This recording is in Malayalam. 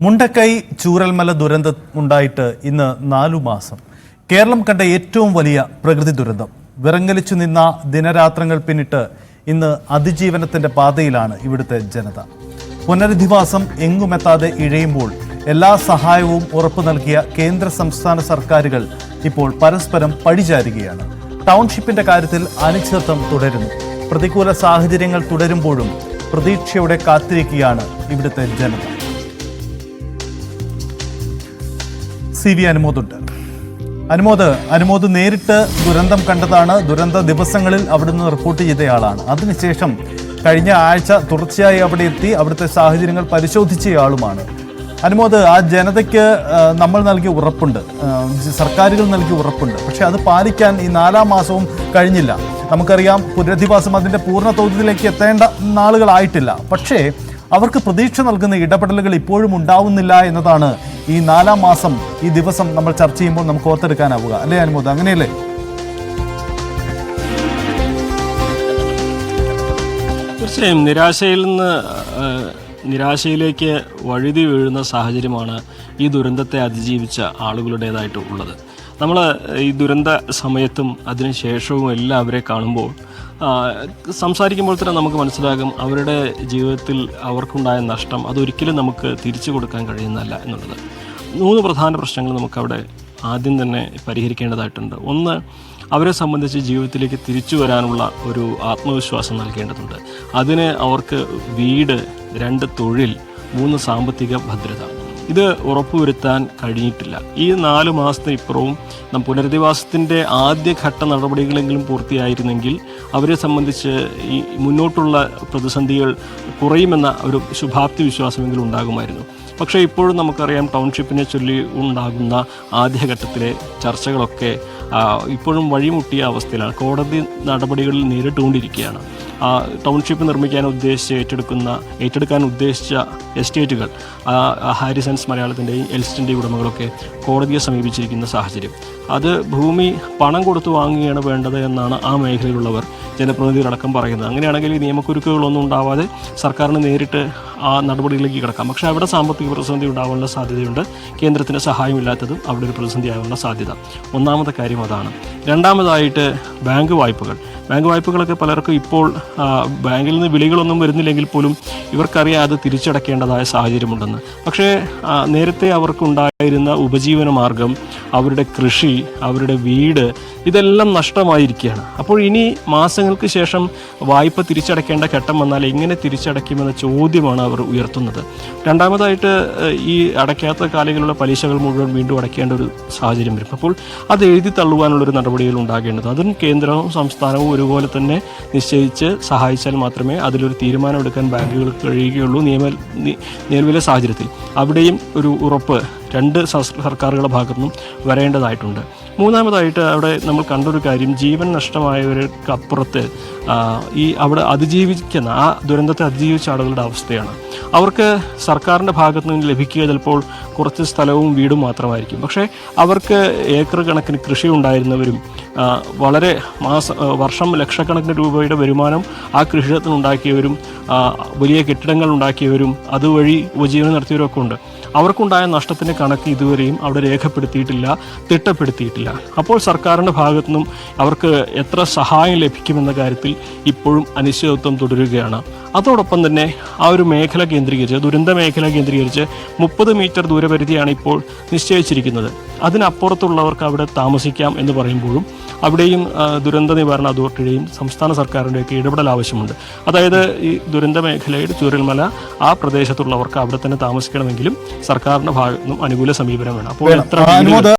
മുണ്ടക്കൈ ചൂരൽമല ദുരന്തം ഉണ്ടായിട്ട് ഇന്ന് നാലു മാസം. കേരളം കണ്ട ഏറ്റവും വലിയ പ്രകൃതി ദുരന്തം. വിറങ്ങലിച്ചു നിന്ന ദിനരാത്രങ്ങൾ പിന്നിട്ട് ഇന്ന് അതിജീവനത്തിന്റെ പാതയിലാണ് ഇവിടുത്തെ ജനത. പുനരധിവാസം എങ്ങുമെത്താതെ ഇഴയുമ്പോൾ എല്ലാ സഹായവും ഉറപ്പു നൽകിയ കേന്ദ്ര സംസ്ഥാന സർക്കാരുകൾ ഇപ്പോൾ പരസ്പരം പഴിചാരുകയാണ് ടൗൺഷിപ്പിന്റെ കാര്യത്തിൽ അനിശ്ചിതത്വം തുടരുന്നു. പ്രതികൂല സാഹചര്യങ്ങൾ തുടരുമ്പോഴും പ്രതീക്ഷയോടെ കാത്തിരിക്കുകയാണ് ഇവിടുത്തെ ജനത. സി വി അനുമോദുണ്ട്. അനുമോദ് അനുമോദ് നേരിട്ട് ദുരന്തം കണ്ടതാണ്. ദുരന്ത ദിവസങ്ങളിൽ അവിടുന്ന് റിപ്പോർട്ട് ചെയ്തയാളാണ്. അതിനുശേഷം കഴിഞ്ഞ ആഴ്ച തുടർച്ചയായി അവിടെ എത്തി അവിടുത്തെ സാഹചര്യങ്ങൾ പരിശോധിച്ചയാളുമാണ് അനുമോദ് ആ ജനതയ്ക്ക് നമ്മൾ നൽകിയ ഉറപ്പുണ്ട്. സർക്കാരുകൾ നൽകിയ ഉറപ്പുണ്ട്. പക്ഷെ അത് പാലിക്കാൻ ഈ നാലാം മാസവും കഴിഞ്ഞില്ല. നമുക്കറിയാം പുനരധിവാസം അതിന്റെ പൂർണ തോതിലേക്ക് എത്തേണ്ട നാളുകളായിട്ടില്ല. പക്ഷേ അവർക്ക് പ്രതീക്ഷ നൽകുന്ന ഇടപെടലുകൾ ഇപ്പോഴും ഉണ്ടാവുന്നില്ല എന്നതാണ് ഈ നാലാം മാസം ഈ ദിവസം നമ്മൾ ചർച്ച ചെയ്യുമ്പോൾ നമുക്ക് ഓർത്തെടുക്കാനാവുക. അല്ലേ അനുമോദ്? അങ്ങനെയല്ലേ? തീർച്ചയായും നിരാശയിൽ നിന്ന് നിരാശയിലേക്ക് വഴുതി വീഴുന്ന സാഹചര്യമാണ് ഈ ദുരന്തത്തെ അതിജീവിച്ച ആളുകളുടേതായിട്ട് ഉള്ളത് നമ്മൾ ഈ ദുരന്ത സമയത്തും അതിനുശേഷവും എല്ലാം അവരെ കാണുമ്പോൾ സംസാരിക്കുമ്പോൾ തന്നെ നമുക്ക് മനസ്സിലാകും അവരുടെ ജീവിതത്തിൽ അവർക്കുണ്ടായ നഷ്ടം അതൊരിക്കലും നമുക്ക് തിരിച്ചു കൊടുക്കാൻ കഴിയുന്നതല്ല എന്നുള്ളത്. മൂന്ന് പ്രധാന പ്രശ്നങ്ങൾ നമുക്കവിടെ ആദ്യം തന്നെ പരിഹരിക്കേണ്ടതായിട്ടുണ്ട്. ഒന്ന് അവരെ സംബന്ധിച്ച് ജീവിതത്തിലേക്ക് തിരിച്ചു വരാനുള്ള ഒരു ആത്മവിശ്വാസം നൽകേണ്ടതുണ്ട്. അതിന് അവർക്ക് വീട് രണ്ട് തൊഴിൽ മൂന്ന് സാമ്പത്തിക ഭദ്രത. ഇത് ഉറപ്പുവരുത്താൻ കഴിഞ്ഞിട്ടില്ല. ഈ നാല് മാസത്തെ ഇപ്പുറവും നം പുനരധിവാസത്തിന്റെ ആദ്യഘട്ട നടപടികളെങ്കിലും പൂർത്തിയായിരുന്നെങ്കിൽ അവരെ സംബന്ധിച്ച് ഈ മുന്നോട്ടുള്ള പ്രതിസന്ധികൾ കുറയുമെന്ന ഒരു ശുഭാപ്തി വിശ്വാസമെങ്കിലും ഉണ്ടാകുമായിരുന്നു. പക്ഷേ ഇപ്പോഴും നമുക്കറിയാം ടൗൺഷിപ്പിനെ ചൊല്ലി ഉണ്ടാകുന്ന ആദ്യഘട്ടത്തിലെ ചർച്ചകളൊക്കെ ഇപ്പോഴും വഴിമുട്ടിയ അവസ്ഥയിലാണ്. കോടതി നടപടികളിൽ നേരിട്ടുകൊണ്ടിരിക്കുകയാണ്. ആ, ടൗൺഷിപ്പ് നിർമ്മിക്കാൻ ഉദ്ദേശിച്ച് ഏറ്റെടുക്കുന്ന ഏറ്റെടുക്കാൻ ഉദ്ദേശിച്ച എസ്റ്റേറ്റുകൾ ഹാരിസൺസ് മലയാളത്തിന്റെയും എൽസ്റ്റിന്റെയും ഉടമകളൊക്കെ കോടതിയെ സമീപിച്ചിരിക്കുന്ന സാഹചര്യം. അത് ഭൂമി പണം കൊടുത്തു വാങ്ങുകയാണ് വേണ്ടത് എന്നാണ് ആ മേഖലയിലുള്ളവർ ജനപ്രതിനിധികളടക്കം പറയുന്നത്. അങ്ങനെയാണെങ്കിൽ ഈ നിയമക്കുരുക്കുകളൊന്നും ഉണ്ടാവാതെ സർക്കാരിന് നേരിട്ട് ആ നടപടികളിലേക്ക് കിടക്കാം. പക്ഷേ അവിടെ സാമ്പത്തിക പ്രതിസന്ധി ഉണ്ടാവാനുള്ള സാധ്യതയുണ്ട്. കേന്ദ്രത്തിന് സഹായമില്ലാത്തതും അവിടെ ഒരു പ്രതിസന്ധി ആകാനുള്ള സാധ്യത. ഒന്നാമത്തെ കാര്യം അതാണ് രണ്ടാമതായിട്ട് ബാങ്ക് വായ്പകൾ. ബാങ്ക് വായ്പകളൊക്കെ പലർക്കും ഇപ്പോൾ ബാങ്കിൽ നിന്ന് വിളികളൊന്നും വരുന്നില്ലെങ്കിൽ പോലും ഇവർക്കറിയാം അത് തിരിച്ചടക്കേണ്ടതായ സാഹചര്യമുണ്ടെന്ന്. പക്ഷേ നേരത്തെ അവർക്കുണ്ടായിരുന്ന ഉപജീവന മാർഗം അവരുടെ കൃഷി അവരുടെ വീട് ഇതെല്ലാം നഷ്ടമായിരിക്കുകയാണ്. അപ്പോൾ ഇനി മാസങ്ങൾക്ക് ശേഷം വായ്പ തിരിച്ചടയ്ക്കേണ്ട ഘട്ടം വന്നാൽ എങ്ങനെ തിരിച്ചടയ്ക്കുമെന്ന ചോദ്യമാണ് അവർ ഉയർത്തുന്നത്. രണ്ടാമതായിട്ട് ഈ അടയ്ക്കാത്ത കാലങ്ങളിലുള്ള പലിശകൾ മുഴുവൻ വീണ്ടും അടയ്ക്കേണ്ട ഒരു സാഹചര്യം വരും. അപ്പോൾ അത് എഴുതി തള്ളുവാനുള്ളൊരു നടപടികൾ ഉണ്ടാകേണ്ടത് അതും കേന്ദ്രവും സംസ്ഥാനവും ഒരുപോലെ തന്നെ നിശ്ചയിച്ച് സഹായിച്ചാൽ മാത്രമേ അതിലൊരു തീരുമാനമെടുക്കാൻ ബാങ്കുകൾക്ക് കഴിയുകയുള്ളൂ നിയമ നിലവിലെ സാഹചര്യത്തിൽ. അവിടെയും ഒരു ഉറപ്പ് രണ്ട് സർക്കാരുകളുടെ ഭാഗത്തുനിന്നും വരേണ്ടതായിട്ടുണ്ട്. മൂന്നാമതായിട്ട് അവിടെ നമ്മൾ കണ്ടൊരു കാര്യം ജീവൻ നഷ്ടമായവർക്കപ്പുറത്ത് ഈ അവിടെ അതിജീവിക്കുന്ന ആ ദുരന്തത്തെ അതിജീവിച്ച ആളുകളുടെ അവസ്ഥയാണ്. അവർക്ക് സർക്കാരിന്റെ ഭാഗത്തു നിന്ന് ലഭിക്കുക ചിലപ്പോൾ കുറച്ച് സ്ഥലവും വീടും മാത്രമായിരിക്കും. പക്ഷേ അവർക്ക് ഏക്കർ കണക്കിന് കൃഷി ഉണ്ടായിരുന്നവരും വളരെ മാസ വർഷം ലക്ഷക്കണക്കിന് രൂപയുടെ വരുമാനം ആ കൃഷിയിടത്തിനുണ്ടാക്കിയവരും വലിയ കെട്ടിടങ്ങൾ ഉണ്ടാക്കിയവരും അതുവഴി ഉപജീവനം നടത്തിയവരും ഒക്കെ ഉണ്ട്. അവർക്കുണ്ടായ നഷ്ടത്തിന്റെ കണക്ക് ഇതുവരെയും അവിടെ രേഖപ്പെടുത്തിയിട്ടില്ല തിട്ടപ്പെടുത്തിയിട്ടില്ല. അപ്പോൾ സർക്കാരിന്റെ ഭാഗത്തു നിന്നും അവർക്ക് എത്ര സഹായം ലഭിക്കുമെന്ന കാര്യത്തിൽ ഇപ്പോഴും അനിശ്ചിതത്വം തുടരുകയാണ്. അതോടൊപ്പം തന്നെ ആ ഒരു മേഖല കേന്ദ്രീകരിച്ച് ദുരന്ത മേഖല കേന്ദ്രീകരിച്ച് മുപ്പത് മീറ്റർ ദൂരപരിധിയാണ് ഇപ്പോൾ നിശ്ചയിച്ചിരിക്കുന്നത്. അതിനപ്പുറത്തുള്ളവർക്ക് അവിടെ താമസിക്കാം എന്ന് പറയുമ്പോഴും അവിടെയും ദുരന്ത നിവാരണ അതോറിറ്റിയുടെയും സംസ്ഥാന സർക്കാരിന്റെയൊക്കെ ഇടപെടൽ ആവശ്യമുണ്ട്. അതായത് ഈ ദുരന്ത മേഖലയുടെ ചുരൽമല ആ പ്രദേശത്തുള്ളവർക്ക് അവിടെ തന്നെ താമസിക്കണമെങ്കിലും സർക്കാരിന്റെ ഭാഗത്തു നിന്നും അനുകൂല സമീപനം വേണം. അപ്പോൾ എത്ര